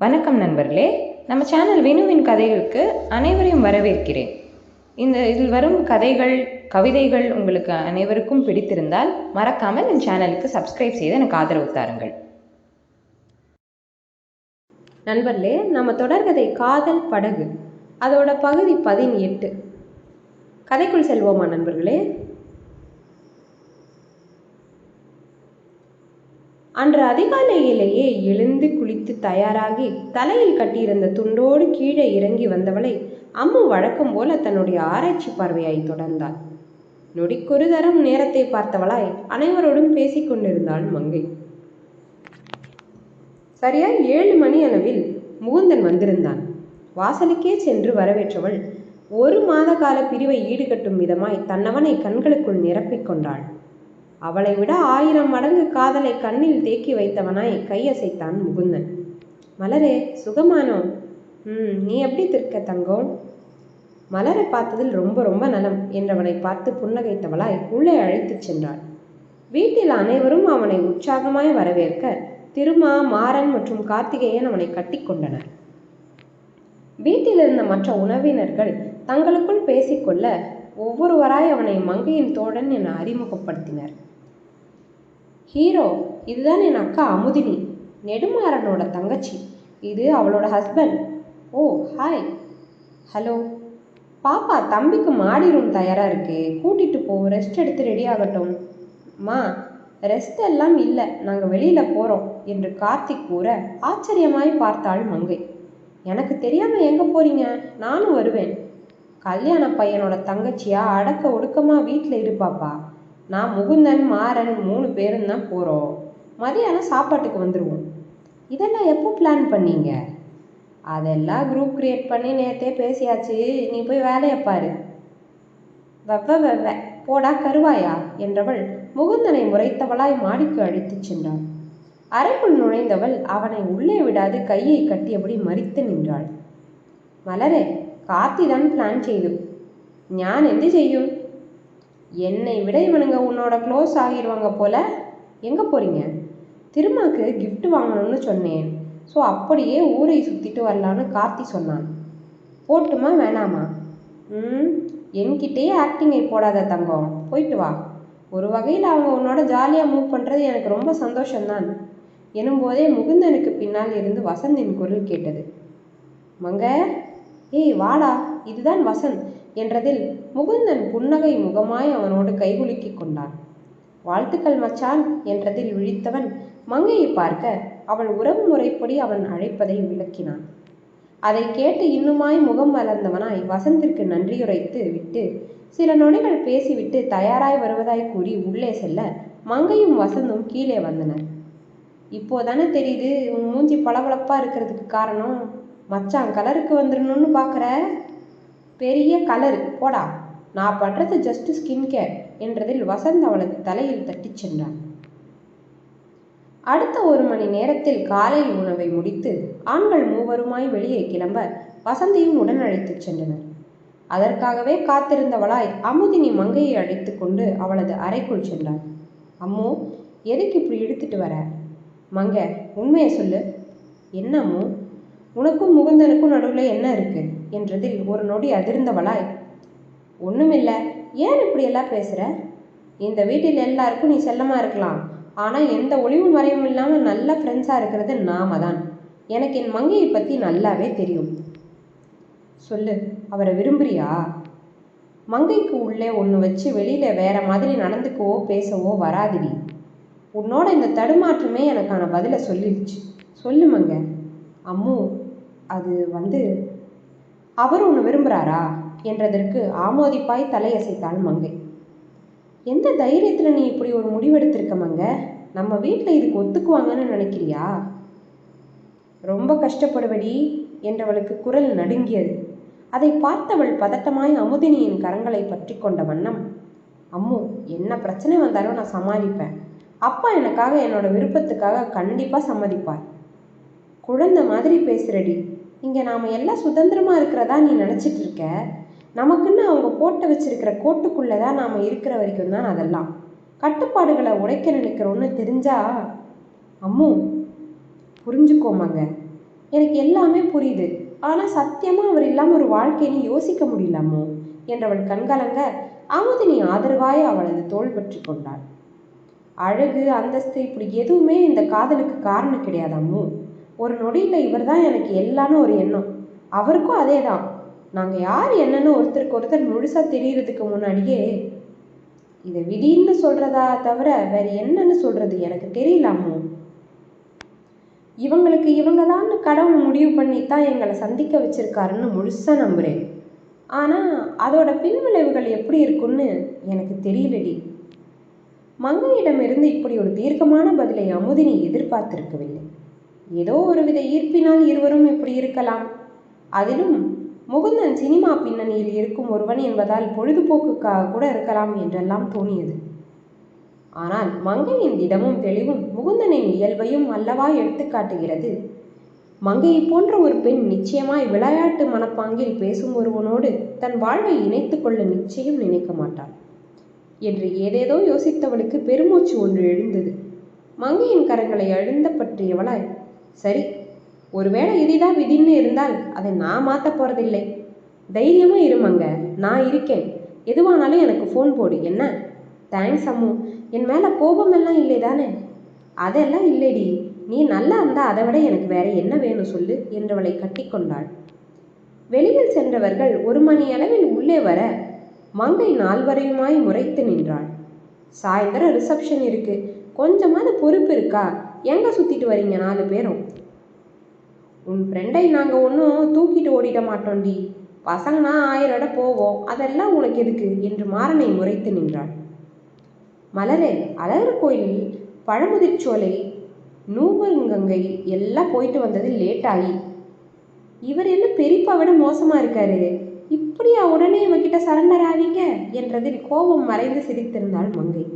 வணக்கம் நண்பர்களே. நம்ம சேனல் வினுவின் கதைகளுக்கு அனைவரையும் வரவேற்கிறேன். இந்த இதில் வரும் கதைகள் கவிதைகள் உங்களுக்கு அனைவருக்கும் பிடித்திருந்தால் மறக்காமல் என் சேனலுக்கு சப்ஸ்கிரைப் செய்து எனக்கு ஆதரவு தாருங்கள். நண்பர்களே நம்ம தொடர்கதை காதல் படகு. அதோட பகுதி பதினெட்டு. கதைக்குள் செல்வோமா நண்பர்களே? அன்று அதிகாலையிலேயே எழுந்து குளித்து தயாராகி தலையில் கட்டியிருந்த துண்டோடு கீழே இறங்கி வந்தவளை அம்மு வழக்கம் போல தன்னுடைய ஆராய்ச்சி பார்வையாய் தொடர்ந்தாள். நொடிக்கொரு தரம் நேரத்தை பார்த்தவளாய் அனைவரோடும் பேசிக் கொண்டிருந்தாள் மங்கை. சரியா ஏழு மணி அளவில் முகுந்தன் வந்திருந்தான். வாசலுக்கே சென்று வரவேற்றவள் ஒரு மாத கால பிரிவை ஈடுகட்டும் விதமாய் தன்னவனை கண்களுக்குள் நிரப்பிக் கொண்டாள். அவளை விட ஆயிரம் மடங்கு காதலை கண்ணில் தேக்கி வைத்தவனாய் கையசைத்தான் முகுந்தன். மலரே சுகமானோ? ம் நீ எப்படி திருக்க தங்கம்? மலரை பார்த்ததில் ரொம்ப ரொம்ப நலம் என்றவனை பார்த்து புன்னகைத்தவளாய் உள்ளே அழைத்துச் சென்றாள். வீட்டில் அனைவரும் அவனை உற்சாகமாய் வரவேற்க திருமா மாறன் மற்றும் கார்த்திகேயன் அவனை கட்டிக்கொண்டனர் வீட்டில் இருந்த மற்ற உணவினர்கள் தங்களுக்குள் பேசிக்கொள்ள ஒவ்வொருவராய் அவனை மங்கையின் தோழன் என அறிமுகப்படுத்தினர். ஹீரோ இதுதான் என் அக்கா அமுதினி நெடுமாறனோட தங்கச்சி. இது அவளோட ஹஸ்பண்ட் ஓ ஹாய் ஹலோ பாப்பா தம்பிக்கு மாடி ரூம் தயாராக இருக்கு. கூட்டிகிட்டு போ ரெஸ்ட் எடுத்து ரெடி ஆகட்டும். மா ரெஸ்ட் எல்லாம் இல்லை நாங்கள் வெளியில் போகிறோம் என்று கார்த்திக் கூற ஆச்சரியமாய் பார்த்தாள் மங்கை. எனக்கு தெரியாமல் எங்கே போகிறீங்க நானும் வருவேன். கல்யாண பையனோட தங்கச்சியா? அடக்க ஒடுக்கமாக வீட்டில் இருப்பாப்பா நான் முகுந்தன் மாறன் மூணு பேரும் தான் போகிறோம் மதியானம் சாப்பாட்டுக்கு வந்துடுவோம் இதெல்லாம் எப்போ பிளான் பண்ணீங்க அதெல்லாம் குரூப் கிரியேட் பண்ணி நேற்றே பேசியாச்சு நீ போய் வேலையை பாரு வெவ்வ வெவ்வ போடா கருவாயா என்றவள் முகுந்தனை முறைத்தவளாய் மாடிக்கு அழைத்துச் சென்றாள் அறைக்குள் நுழைந்தவள் அவனை உள்ளே விடாது கையை கட்டியபடி மறித்து நின்றாள் மலரே கார்த்திதான் பிளான் செய்து ஞான் എന്ത് செய்யும் என்னை விட இவனுங்க உன்னோட க்ளோஸ் ஆகிடுவாங்க போல. எங்கே போறீங்க? திருமாக்கு கிஃப்ட் வாங்கணும்னு சொன்னேன். ஸோ அப்படியே ஊரை சுற்றிட்டு வரலான்னு கார்த்தி சொன்னான். போட்டுமா வேணாமா? ம் என்கிட்டயே ஆக்டிங்கை போடாத தங்கம். போயிட்டு வா. ஒரு வகையில் அவங்க உன்னோட ஜாலியாக மூவ் பண்ணுறது எனக்கு ரொம்ப சந்தோஷம்தான். எனும்போதே முகுந்தனுக்கு பின்னால் இருந்து வசந்தின் குரல் கேட்டது. மங்க ஏய் வாடா. இதுதான் வசந்த். என்றதில் முகுந்தன் புன்னகை முகமாய் அவனோடு கைகுலுக்கிக் கொண்டான். வாழ்த்துக்கள் மச்சான் என்றதில் விழித்தவன் மங்கையை பார்க்க அவள் உறவு முறைப்படி அவன் அழைப்பதை விளக்கினான். அதை கேட்டு இன்னுமாய் முகம் வளர்ந்தவனாய் வசந்திற்கு நன்றியுரைத்து விட்டு சில நொடிகள் பேசிவிட்டு தயாராய் வருவதாய் கூறி உள்ளே செல்ல மங்கையும் வசந்தும் கீழே வந்தனர். இப்போதானே தெரியுது உன் மூஞ்சி பளபளப்பா இருக்கிறதுக்கு காரணம்? மச்சான் கலருக்கு வந்துடணும்னு பார்க்குற பெரிய கலர். போடா. நான் பண்ணுறது ஜஸ்ட் ஸ்கின் கேர் என்றதில் வசந்த் அவளது தலையில் தட்டிச் சென்றான். அடுத்த ஒரு மணி நேரத்தில் காலை உணவை முடித்து ஆண்கள் மூவருமாய் வெளியே கிளம்ப வசந்தியும் உடன் அழைத்துச் சென்றனர். அதற்காகவே காத்திருந்தவளாய் அமுதினி மங்கையை அழைத்து கொண்டு அவளது அறைக்குள் சென்றாள். அம்மோ எதுக்கு இப்படி இழுத்துட்டு வர? மங்க உண்மையை சொல்லு. என்னம்மோ உனக்கும் முகுந்தனுக்கும் நடுவில் என்ன இருக்குது என்றதில் ஒரு நொடி அதிர்ந்தவளாய் ஒன்றுமில்லை ஏன் இப்படியெல்லாம் பேசுகிற இந்த வீட்டில் எல்லாருக்கும் நீ செல்லமாக இருக்கலாம். ஆனால் எந்த ஒளிவு மறைவும் இல்லாமல் நல்ல ஃப்ரெண்ட்ஸாக இருக்கிறது நாம தான் எனக்கு என் மங்கையை பற்றி நல்லாவே தெரியும். சொல்லு அவரை விரும்புறியா? மங்கைக்கு உள்ளே ஒன்று வச்சு வெளியில் வேற மாதிரி நடந்துக்கவோ பேசவோ வராதிடி. உன்னோட இந்த தடுமாற்றமே எனக்கான பதிலை சொல்லிடுச்சு. சொல்லு மங்க. அம்மு அது வந்து அவர் ஒன்று விரும்புகிறாரா என்றதற்கு ஆமோதிப்பாய் தலையசைத்தாள் மங்கை. எந்த தைரியத்தில் நீ இப்படி ஒரு முடிவெடுத்திருக்க மங்க? நம்ம வீட்டில் இதுக்கு ஒத்துக்குவாங்கன்னு நினைக்கிறியா? ரொம்ப கஷ்டப்படுவடி என்றவளுக்கு குரல் நடுங்கியது. அதை பார்த்தவள் பதட்டமாய் அமுதினியின் கரங்களை பற்றி கொண்ட வண்ணம் அம்மு என்ன பிரச்சனை வந்தாலும் நான் சமாளிப்பேன். அப்பா எனக்காக என்னோட விருப்பத்துக்காக கண்டிப்பாக சம்மதிப்பார். குழந்தை மாதிரி பேசுறடி. இங்கே நாம் எல்லாம் சுதந்திரமாக இருக்கிறதா நீ நினச்சிட்டு இருக்க? நமக்குன்னு அவங்க போட்டு வச்சிருக்கிற கோட்டுக்குள்ளே தான் நாம் இருக்கிற வரைக்கும் தான் அதெல்லாம். கட்டுப்பாடுகளை உடைக்க நினைக்கிறோன்னு தெரிஞ்சா அம்மு புரிஞ்சுக்கோமாங்க. எனக்கு எல்லாமே புரியுது. ஆனால் சத்தியமாக அவர் இல்லாமல் ஒரு வாழ்க்கைன்னு யோசிக்க முடியலம்மோ என்றவள் கண்கலங்க அமுதினி ஆதரவாய் அவளது தோல் பற்றி கொண்டாள். அழகு அந்தஸ்து இப்படி எதுவுமே இந்த காதலுக்கு காரணம் கிடையாது அம்மு. ஒரு நொடியில் இவர் தான் எனக்கு எல்லான்னு ஒரு எண்ணம். அவருக்கும் அதே தான் நாங்கள் யார் என்னன்னு ஒருத்தருக்கு ஒருத்தர் முழுசாக தெரியறதுக்கு முன்னாடியே இதை விதின்னு சொல்கிறதா தவிர வேற என்னன்னு சொல்கிறது எனக்கு தெரியலாமோ? இவங்களுக்கு இவங்க தான் கடவுள் முடிவு பண்ணி தான் எங்களை சந்திக்க வச்சிருக்காருன்னு முழுசாக நம்புகிறேன் ஆனால் அதோட பின்விளைவுகள் எப்படி இருக்குன்னு எனக்கு தெரியலடி. மங்கையிடமிருந்து இப்படி ஒரு தீர்க்கமான பதிலை அமுதினி எதிர்பார்த்திருக்கவில்லை. ஏதோ ஒருவித ஈர்ப்பினால் இருவரும் இப்படி இருக்கலாம். அதிலும் முகுந்தன் சினிமா பின்னணியில் இருக்கும் ஒருவன் என்பதால் பொழுதுபோக்குக்காக கூட இருக்கலாம் என்றெல்லாம் தோணியது. ஆனால் மங்கையின் திடமும் தெளிவும் முகுந்தனின் இயல்பையும் அல்லவா எடுத்துக்காட்டுகிறது மங்கையை போன்ற ஒரு பெண் நிச்சயமாய் விளையாட்டு மனப்பாங்கில் பேசும் ஒருவனோடு தன் வாழ்வை இணைத்துக் கொள்ள நிச்சயம் நினைக்க மாட்டாள் என்று ஏதேதோ யோசித்தவளுக்கு பெருமூச்சு ஒன்று எழுந்தது. மங்கையின் கரங்களை அழுந்த பற்றியவளாய் சரி ஒருவேளை இதுதான் விதின்னு இருந்தால் அதை நான் மாற்ற போறதில்லை. தைரியமா இருமங்க நான் இருக்கேன். எதுவானாலும் எனக்கு ஃபோன் போடு என்ன? தேங்க்ஸ் அம்மு என் மேலே கோபமெல்லாம் இல்லை தானே? அதெல்லாம் இல்லைடி நீ நல்லா இருந்தால் அதை விட எனக்கு வேற என்ன வேணும் சொல்லு என்றவளை கட்டிக்கொண்டாள் வெளியில் சென்றவர்கள் ஒரு மணி அளவில் உள்ளே வர மங்கை நால்வரையுமாய் முறைத்து நின்றாள். சாயந்தரம் ரிசப்ஷன் இருக்கு கொஞ்சமாவது பொறுப்பு இருக்கா? எங்க சுத்திட்டு வரீங்க நாலு பேரும்? உன் ஃப்ரெண்டை நாங்கள் ஒன்றும் தூக்கிட்டு ஓடிட மாட்டோம்டி. பசங்கனா ஆயிரம் இடம் போவோம். அதெல்லாம் உனக்கு எதுக்கு? என்று மாறனை முறைத்து நின்றாள். மலரே அழகர் கோயிலில் பழமுதிர்ச்சோலை நூபங்கங்கை எல்லாம் போயிட்டு வந்தது லேட் ஆகி. இவர் என்ன பெரியப்பா விட மோசமாக இருக்காரு? இப்படியா உடனே இவகிட்ட சரண்டர் ஆவீங்க? என்றதில் கோபம் மறைந்து சிரித்திருந்தாள் மங்கை.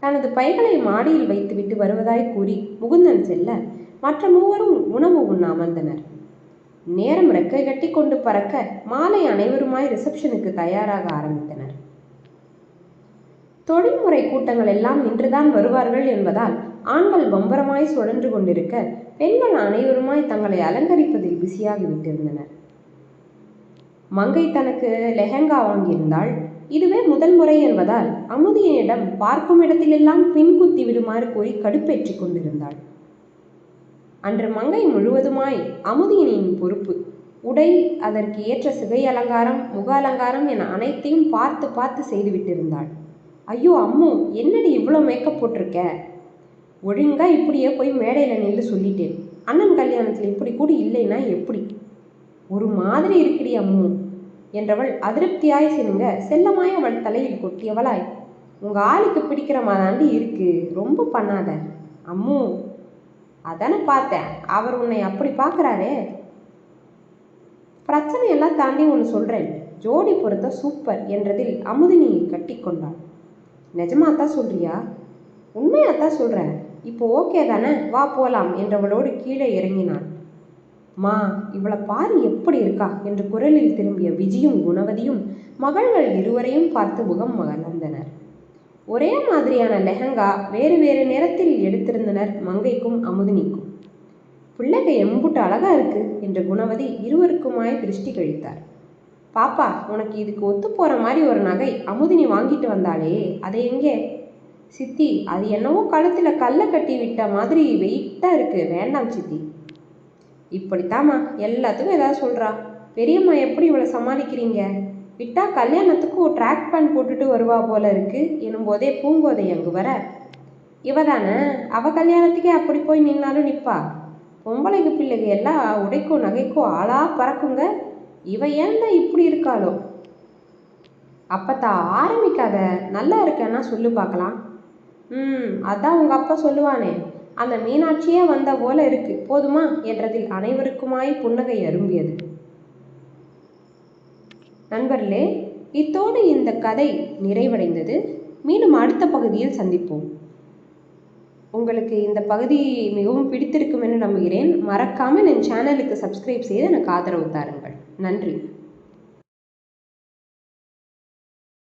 தனது பைகளை மாடியில் வைத்துவிட்டு வருவதாய் கூறி முகுந்தன் செல்ல மற்ற மூவரும் உணவு உண்ண அமர்ந்தனர் நேரம் ரெக்கை கட்டி கொண்டு பறக்க மாலை அனைவருமாய் ரிசப்ஷனுக்கு தயாராக ஆரம்பித்தனர். தொழில்முறை கூட்டங்கள் எல்லாம் இன்றுதான் வருவார்கள் என்பதால் ஆண்கள் பம்பரமாய் சுழன்று கொண்டிருக்க பெண்கள் அனைவருமாய் தங்களை அலங்கரிப்பதில் பிஸியாகி விட்டிருந்தனர் மங்கை தனக்கு லெஹங்கா வாங்கியிருந்தாள். இதுவே முதல் முறை என்பதால் அமுதியனிடம் பார்க்கும் இடத்திலெல்லாம் பின் குத்தி விடுமாறு கூறி கடுப்பேற்றிக் கொண்டிருந்தாள். அன்று மங்கை முழுவதுமாய் அமுதியனின் பொறுப்பு. உடை அதற்கு ஏற்ற சிகை அலங்காரம் முக அலங்காரம் என அனைத்தையும் பார்த்து பார்த்து செய்துவிட்டிருந்தாள். ஐயோ அம்மு என்னடி இவ்வளோ மேக்கப் போட்டிருக்க? ஒழுங்கா இப்படியே போய் மேடையில் நின்று சொல்லிட்டேன். அண்ணன் கல்யாணத்தில் இப்படி கூட இல்லைன்னா எப்படி? ஒரு மாதிரி இருக்குடி அம்மு என்றவள் அதிருப்தியாய் சினுங்க செல்லமாய் அவள் தலையில் கொட்டியவளாய். உங்கள் ஆளுக்கு பிடிக்கிற மாதாண்டி இருக்கு ரொம்ப பண்ணாத. அம்மு அதானே பார்த்தேன். அவர் உன்னை அப்படி பார்க்குறாரே. பிரச்சனையெல்லாம் தாண்டி ஒன்று சொல்கிறேன் ஜோடி பொறுத்த சூப்பர் என்றதில் அமுதினியை கட்டிக்கொண்டாள் நிஜமாக தான் சொல்றியா? உண்மையாத்தான் சொல்கிறேன் இப்போ ஓகே தானே? வா போலாம் என்றவளோடு கீழே இறங்கினான் மா இவளை பாரு எப்படி இருக்கா? என்று குரலில் திரும்பிய விஜயும் குணவதியும் மகள்கள் இருவரையும் பார்த்து முகம் மலர்ந்தனர். ஒரே மாதிரியான லெஹங்கா வேறு வேறு நேரத்தில் எடுத்திருந்தனர் மங்கைக்கும் அமுதினிக்கும். பிள்ளைங்க எம்புட்டு அழகா இருக்கு என்ற குணவதி இருவருக்குமாய் திருஷ்டி கழித்தார். பாப்பா உனக்கு இதுக்கு ஒத்து போற மாதிரி ஒரு நகை அமுதினி வாங்கிட்டு வந்தாளே அதை எங்கே? சித்தி அது என்னவோ கழுத்துல கல்லை கட்டி விட்ட மாதிரி வெயிட்டா இருக்கு வேண்டாம் சித்தி. இப்படித்தாம்மா எல்லாத்துக்கும் ஏதாவது சொல்றா. பெரியம்மா எப்படி இவளை சமாளிக்கிறீங்க? விட்டா கல்யாணத்துக்கு ட்ராக் பேண்ட் போட்டுட்டு வருவா போல இருக்கு. எனும் பூங்கோதை அங்கு வர இவ தானே அவ கல்யாணத்துக்கே அப்படி போய் நின்னாலும் நிற்பா பொம்பளைக்கு பிள்ளைங்க எல்லாம் உடைக்கும் நகைக்கும் ஆளா பறக்குங்க. இவ ஏன்டா இப்படி இருக்காளோ? அப்பத்தா ஆரம்பிக்காத. நல்லா இருக்கேன்னா சொல்லு பார்க்கலாம் ம் அதான் உங்க அப்பா சொல்லுவானே. அந்த மீனாட்சியே வந்த போல இருக்கு. போதுமா? என்றதில் அனைவருக்குமாய் புன்னகை அரும்பியது. நண்பர்களே இத்தோடு இந்த கதை நிறைவடைந்தது. மீண்டும் அடுத்த பகுதியில் சந்திப்போம். உங்களுக்கு இந்த பகுதி மிகவும் பிடித்திருக்கும் என்று நம்புகிறேன். மறக்காமல் என் சேனலுக்கு சப்ஸ்கிரைப் செய்து எனக்கு ஆதரவு தாருங்கள். நன்றி.